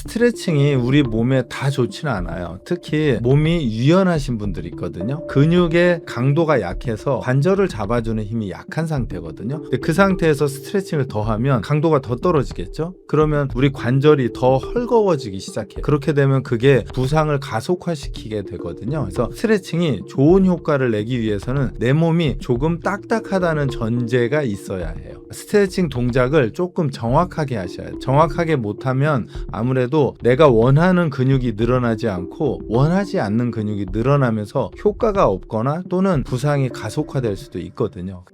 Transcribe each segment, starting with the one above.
스트레칭이 우리 몸에 다 좋지는 않아요. 특히 몸이 유연하신 분들이 있거든요. 근육의 강도가 약해서 관절을 잡아주는 힘이 약한 상태거든요. 근데 그 상태에서 스트레칭을 더 하면 강도가 더 떨어지겠죠? 그러면 우리 관절이 더 헐거워지기 시작해요. 그렇게 되면 그게 부상을 가속화시키게 되거든요. 그래서 스트레칭이 좋은 효과를 내기 위해서는 내 몸이 조금 딱딱하다는 전제가 있어야 해요. 스트레칭 동작을 조금 정확하게 하셔야 해요. 정확하게 못하면 아무래도 내가 원하는 근육이 늘어나지 않고 원하지 않는 근육이 늘어나면서 효과가 없거나 또는 부상이 가속화될 수도 있거든요.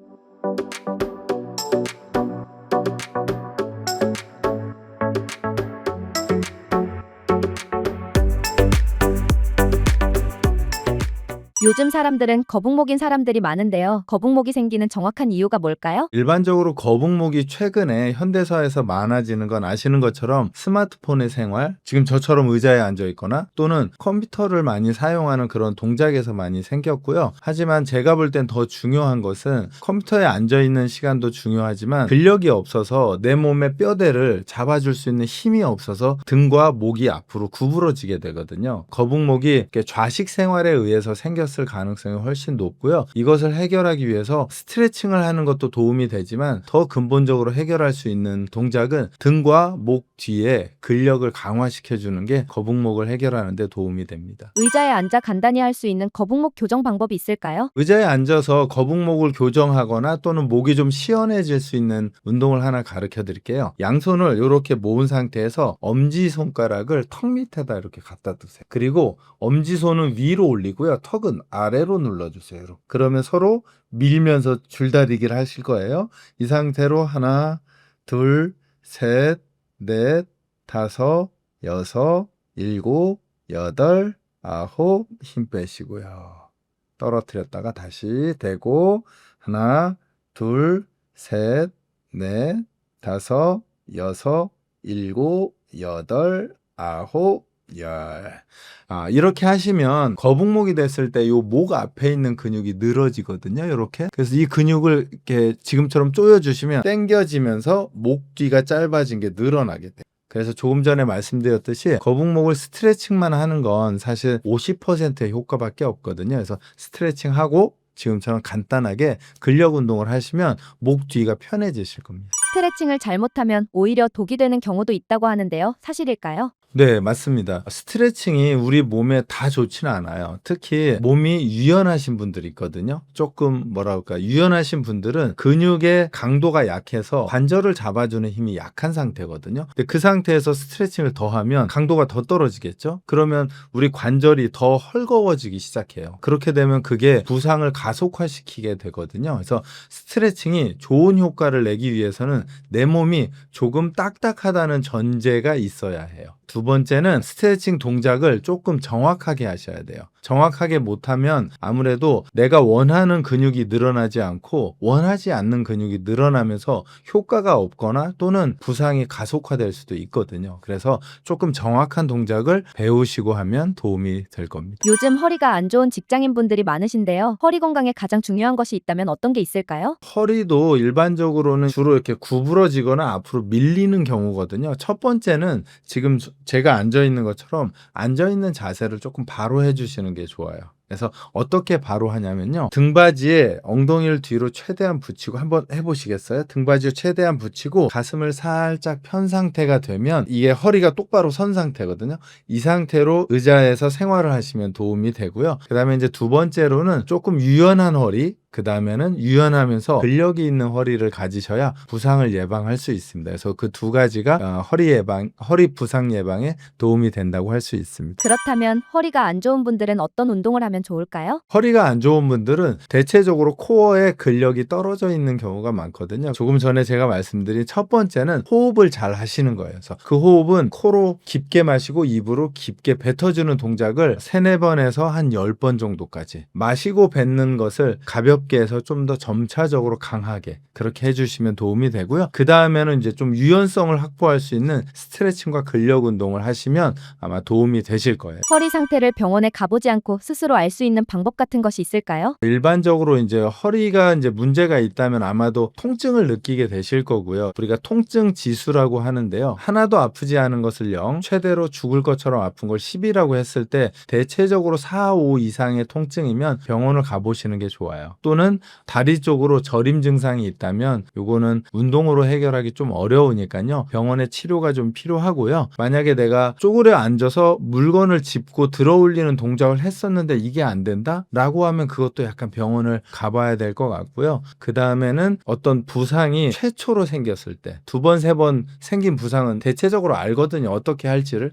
요즘 사람들은 거북목인 사람들이 많은데요. 거북목이 생기는 정확한 이유가 뭘까요? 일반적으로 거북목이 최근에 현대사에서 많아지는 건 아시는 것처럼 스마트폰의 생활, 지금 저처럼 의자에 앉아 있거나 또는 컴퓨터를 많이 사용하는 그런 동작에서 많이 생겼고요. 하지만 제가 볼 땐 더 중요한 것은 컴퓨터에 앉아 있는 시간도 중요하지만 근력이 없어서 내 몸의 뼈대를 잡아줄 수 있는 힘이 없어서 등과 목이 앞으로 구부러지게 되거든요. 거북목이 좌식 생활에 의해서 생겼 을 가능성이 훨씬 높고요. 이것을 해결하기 위해서 스트레칭을 하는 것도 도움이 되지만 더 근본적으로 해결할 수 있는 동작은 등과 목 뒤에 근력을 강화시켜 주는 게 거북목을 해결하는 데 도움이 됩니다. 의자에 앉아 간단히 할 수 있는 거북목 교정 방법이 있을까요? 의자에 앉아서 거북목을 교정하거나 또는 목이 좀 시원해질 수 있는 운동을 하나 가르쳐 드릴게요. 양손을 이렇게 모은 상태에서 엄지 손가락을 턱 밑에다 이렇게 갖다 두세요. 그리고 엄지 손은 위로 올리고요. 턱은 아래로 눌러주세요. 그러면 서로 밀면서 줄다리기를 하실 거예요. 이 상태로 하나, 둘, 셋, 넷, 다섯, 여섯, 일곱, 여덟, 아홉, 힘 빼시고요. 떨어뜨렸다가 다시 대고 하나, 둘, 셋, 넷, 다섯, 여섯, 일곱, 여덟, 아홉, 열. 아, 이렇게 하시면 거북목이 됐을 때 요 목 앞에 있는 근육이 늘어지거든요. 이렇게. 그래서 이 근육을 이렇게 지금처럼 조여 주시면 당겨지면서 목 뒤가 짧아진 게 늘어나게 돼요. 그래서 조금 전에 말씀드렸듯이 거북목을 스트레칭만 하는 건 사실 50%의 효과밖에 없거든요. 그래서 스트레칭 하고 지금처럼 간단하게 근력 운동을 하시면 목 뒤가 편해지실 겁니다. 스트레칭을 잘못하면 오히려 독이 되는 경우도 있다고 하는데요. 사실일까요? 네, 맞습니다. 스트레칭이 우리 몸에 다 좋지는 않아요. 특히 몸이 유연하신 분들이 있거든요. 조금 뭐라 할까, 유연하신 분들은 근육의 강도가 약해서 관절을 잡아주는 힘이 약한 상태거든요. 근데 그 상태에서 스트레칭을 더 하면 강도가 더 떨어지겠죠? 그러면 우리 관절이 더 헐거워지기 시작해요. 그렇게 되면 그게 부상을 가속화시키게 되거든요. 그래서 스트레칭이 좋은 효과를 내기 위해서는 내 몸이 조금 딱딱하다는 전제가 있어야 해요. 두 번째는 스트레칭 동작을 조금 정확하게 하셔야 돼요. 정확하게 못하면 아무래도 내가 원하는 근육이 늘어나지 않고 원하지 않는 근육이 늘어나면서 효과가 없거나 또는 부상이 가속화될 수도 있거든요. 그래서 조금 정확한 동작을 배우시고 하면 도움이 될 겁니다. 요즘 허리가 안 좋은 직장인 분들이 많으신데요. 허리 건강에 가장 중요한 것이 있다면 어떤 게 있을까요? 허리도 일반적으로는 주로 이렇게 구부러지거나 앞으로 밀리는 경우거든요. 첫 번째는 지금 제가 앉아 있는 것처럼 앉아 있는 자세를 조금 바로 해주시는 게 좋아요. 그래서 어떻게 바로 하냐면요. 등받이에 엉덩이를 뒤로 최대한 붙이고 한번 해보시겠어요? 등받이를 최대한 붙이고 가슴을 살짝 편 상태가 되면 이게 허리가 똑바로 선 상태거든요. 이 상태로 의자에서 생활을 하시면 도움이 되고요. 그 다음에 이제 두 번째로는 조금 유연한 허리, 그 다음에는 유연하면서 근력이 있는 허리를 가지셔야 부상을 예방할 수 있습니다. 그래서 그 두 가지가 어, 허리 예방, 허리 부상 예방에 도움이 된다고 할 수 있습니다. 그렇다면 허리가 안 좋은 분들은 어떤 운동을 하면 좋을까요? 허리가 안 좋은 분들은 대체적으로 코어에 근력이 떨어져 있는 경우가 많거든요. 조금 전에 제가 말씀드린 첫 번째는 호흡을 잘 하시는 거예요. 그래서 그 호흡은 코로 깊게 마시고 입으로 깊게 뱉어주는 동작을 세네 번에서 한 열 번 정도까지 마시고 뱉는 것을 가볍게 가볍게 해서 좀 더 점차적으로 강하게 그렇게 해주시면 도움이 되고요. 그 다음에는 이제 좀 유연성을 확보할 수 있는 스트레칭과 근력 운동을 하시면 아마 도움이 되실 거예요. 허리 상태를 병원에 가보지 않고 스스로 알 수 있는 방법 같은 것이 있을까요? 일반적으로 이제 허리가 이제 문제가 있다면 아마도 통증을 느끼게 되실 거고요. 우리가 통증 지수라고 하는데요. 하나도 아프지 않은 것을 0, 최대로 죽을 것처럼 아픈 걸 10이라고 했을 때 대체적으로 4, 5 이상의 통증이면 병원을 가보시는 게 좋아요. 또는 다리 쪽으로 저림 증상이 있다면 요거는 운동으로 해결하기 좀 어려우니까요. 병원의 치료가 좀 필요하고요. 만약에 내가 쪼그려 앉아서 물건을 짚고 들어 올리는 동작을 했었는데 이게 안 된다? 라고 하면 그것도 약간 병원을 가봐야 될 것 같고요. 그 다음에는 어떤 부상이 최초로 생겼을 때 두 번, 세 번 생긴 부상은 대체적으로 알거든요. 어떻게 할지를.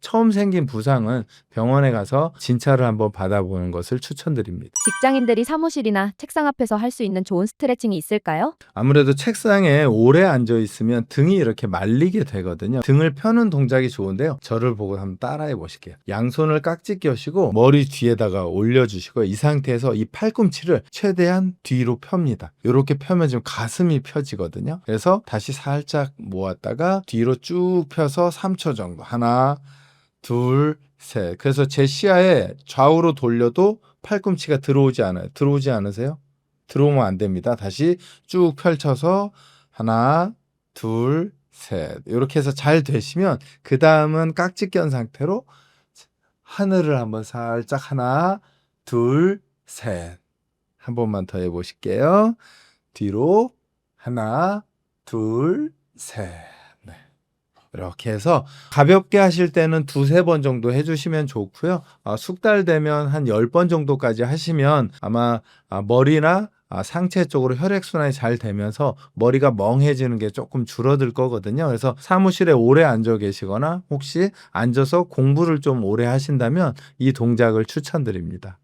처음 생긴 부상은 병원에 가서 진찰을 한번 받아보는 것을 추천드립니다. 직장인들이 사무실이 나 책상 앞에서 할 수 있는 좋은 스트레칭이 있을까요? 아무래도 책상에 오래 앉아 있으면 등이 이렇게 말리게 되거든요. 등을 펴는 동작이 좋은데요. 저를 보고 한번 따라해 보실게요. 양손을 깍지 껴시고 머리 뒤에다가 올려주시고 이 상태에서 이 팔꿈치를 최대한 뒤로 펴니다. 이렇게 펴면 지금 가슴이 펴지거든요. 그래서 다시 살짝 모았다가 뒤로 쭉 펴서 3초 정도. 하나, 둘, 셋. 그래서 제 시야에 좌우로 돌려도 팔꿈치가 들어오지 않아요. 들어오지 않으세요? 들어오면 안 됩니다. 다시 쭉 펼쳐서 하나, 둘, 셋. 이렇게 해서 잘 되시면 그 다음은 깍지 껴 상태로 하늘을 한번 살짝 하나, 둘, 셋. 한 번만 더 해보실게요. 뒤로 하나, 둘, 셋. 네. 이렇게 해서 가볍게 하실 때는 두세 번 정도 해주시면 좋고요. 아, 숙달되면 한 열 번 정도까지 하시면 아마 아, 머리나 아, 상체 쪽으로 혈액순환이 잘 되면서 머리가 멍해지는 게 조금 줄어들 거거든요. 그래서 사무실에 오래 앉아 계시거나 혹시 앉아서 공부를 좀 오래 하신다면 이 동작을 추천드립니다.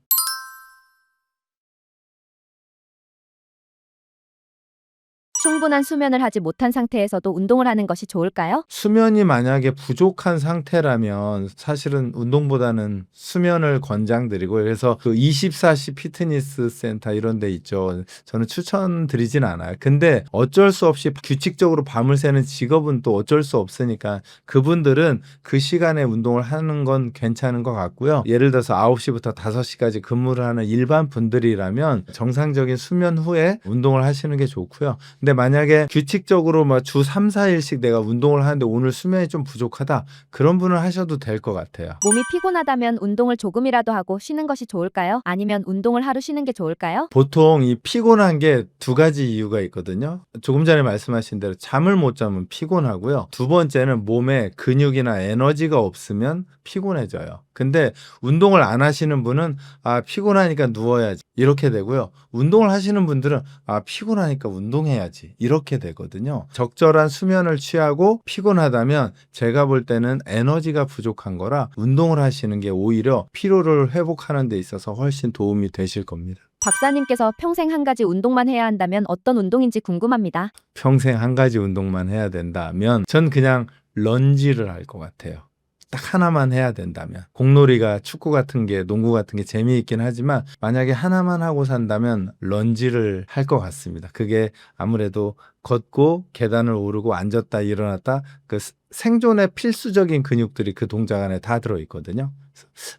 충분한 수면을 하지 못한 상태에서도 운동을 하는 것이 좋을까요? 수면이 만약에 부족한 상태라면 사실은 운동보다는 수면을 권장드리고 그래서 그 24시 피트니스 센터 이런 데 있죠. 저는 추천드리진 않아요. 근데 어쩔 수 없이 규칙적으로 밤을 새는 직업은 또 어쩔 수 없으니까 그분들은 그 시간에 운동을 하는 건 괜찮은 것 같고요. 예를 들어서 9시부터 5시까지 근무를 하는 일반 분들이라면 정상적인 수면 후에 운동을 하시는 게 좋고요. 근데 만약에 규칙적으로 막 주 3, 4일씩 내가 운동을 하는데 오늘 수면이 좀 부족하다. 그런 분은 하셔도 될 것 같아요. 몸이 피곤하다면 운동을 조금이라도 하고 쉬는 것이 좋을까요? 아니면 운동을 하루 쉬는 게 좋을까요? 보통 이 피곤한 게 두 가지 이유가 있거든요. 조금 전에 말씀하신 대로 잠을 못 자면 피곤하고요. 두 번째는 몸에 근육이나 에너지가 없으면 피곤해져요. 근데 운동을 안 하시는 분은 아 피곤하니까 누워야지 이렇게 되고요. 운동을 하시는 분들은 아 피곤하니까 운동해야지 이렇게 되거든요. 적절한 수면을 취하고 피곤하다면 제가 볼 때는 에너지가 부족한 거라 운동을 하시는 게 오히려 피로를 회복하는 데 있어서 훨씬 도움이 되실 겁니다. 박사님께서 평생 한 가지 운동만 해야 한다면 어떤 운동인지 궁금합니다. 평생 한 가지 운동만 해야 된다면 전 그냥 런지를 할 것 같아요. 딱 하나만 해야 된다면 공놀이가 축구 같은 게 농구 같은 게 재미있긴 하지만 만약에 하나만 하고 산다면 런지를 할 것 같습니다. 그게 아무래도 걷고 계단을 오르고 앉았다 일어났다 그 스- 생존의 필수적인 근육들이 그 동작 안에 다 들어 있거든요.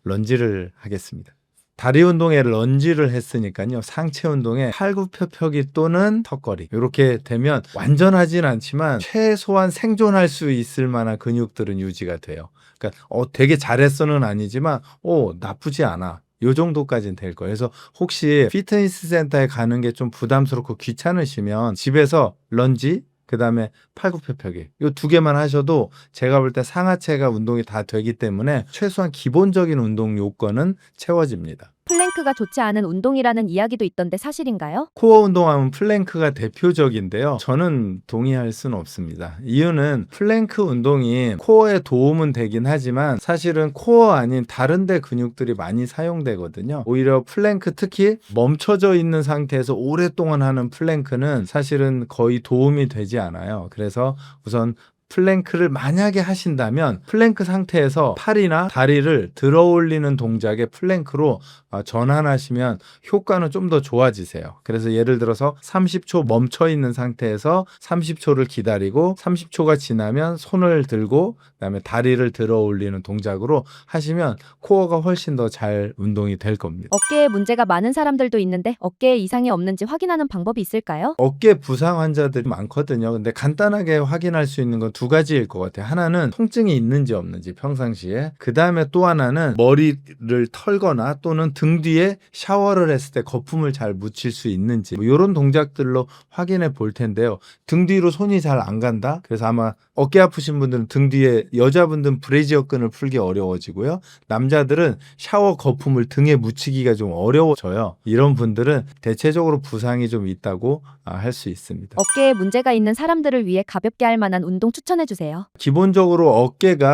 런지를 하겠습니다. 다리 운동에 런지를 했으니까요. 상체 운동에 팔굽혀펴기 또는 턱걸이. 이렇게 되면 완전하진 않지만 최소한 생존할 수 있을 만한 근육들은 유지가 돼요. 그러니까 어 되게 잘했어는 아니지만 어 나쁘지 않아. 요 정도까지는 될 거예요. 그래서 혹시 피트니스 센터에 가는 게 좀 부담스럽고 귀찮으시면 집에서 런지 그다음에 팔굽혀펴기 요두 개만 하셔도 제가 볼 때 상하체가 운동이 다 되기 때문에 최소한 기본적인 운동 요건은 채워집니다. 플랭크가 좋지 않은 운동이라는 이야기도 있던데 사실인가요? 코어 운동하면 플랭크가 대표적인데요. 저는 동의할 수는 없습니다. 이유는 플랭크 운동이 코어에 도움은 되긴 하지만 사실은 코어 아닌 다른 데 근육들이 많이 사용되거든요. 오히려 플랭크 특히 멈춰져 있는 상태에서 오랫동안 하는 플랭크는 사실은 거의 도움이 되지 않아요. 그래서 우선 플랭크를 만약에 하신다면 플랭크 상태에서 팔이나 다리를 들어 올리는 동작의 플랭크로 아, 전환하시면 효과는 좀 더 좋아지세요. 그래서 예를 들어서 30초 멈춰 있는 상태에서 30초를 기다리고 30초가 지나면 손을 들고 그다음에 다리를 들어 올리는 동작으로 하시면 코어가 훨씬 더 잘 운동이 될 겁니다. 어깨에 문제가 많은 사람들도 있는데 어깨에 이상이 없는지 확인하는 방법이 있을까요? 어깨 부상 환자들이 많거든요. 근데 간단하게 확인할 수 있는 건두 가지일 것 같아요. 하나는 통증이 있는지 없는지 평상시에. 그 다음에 또 하나는 머리를 털거나 또는 등 뒤에 샤워를 했을 때 거품을 잘 묻힐 수 있는지. 뭐 이런 동작들로 확인해 볼 텐데요. 등 뒤로 손이 잘 안 간다. 그래서 아마 어깨 아프신 분들은 등 뒤에 여자분들은 브래지어 끈을 풀기 어려워지고요. 남자들은 샤워 거품을 등에 묻히기가 좀 어려워져요. 이런 분들은 대체적으로 부상이 좀 있다고 아, 할수 있습니다. 어깨에 문제가 있는 사람들을 위해 가볍게 할 만한 운동 추천 해 주세요. 기본적으로 어깨가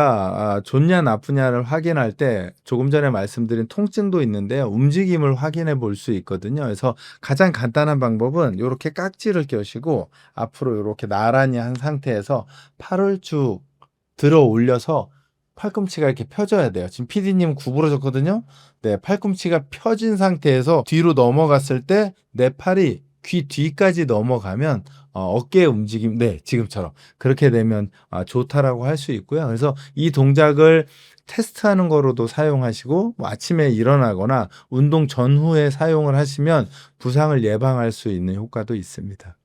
아, 좋냐 나쁘냐를 확인할 때 조금 전에 말씀드린 통증도 있는데요. 움직임을 확인해 볼 수 있거든요. 그래서 가장 간단한 방법은 이렇게 깍지를 껴시고 앞으로 이렇게 나란히 한 상태에서 팔을 쭉 들어 올려서 팔꿈치가 이렇게 펴져야 돼요. 지금 PD님 구부러졌거든요. 네, 팔꿈치가 펴진 상태에서 뒤로 넘어갔을 때 내 팔이 귀 뒤까지 넘어가면 어, 어깨 움직임, 네, 지금처럼 그렇게 되면 아, 좋다라고 할 수 있고요. 그래서 이 동작을 테스트하는 거로도 사용하시고 뭐 아침에 일어나거나 운동 전후에 사용을 하시면 부상을 예방할 수 있는 효과도 있습니다.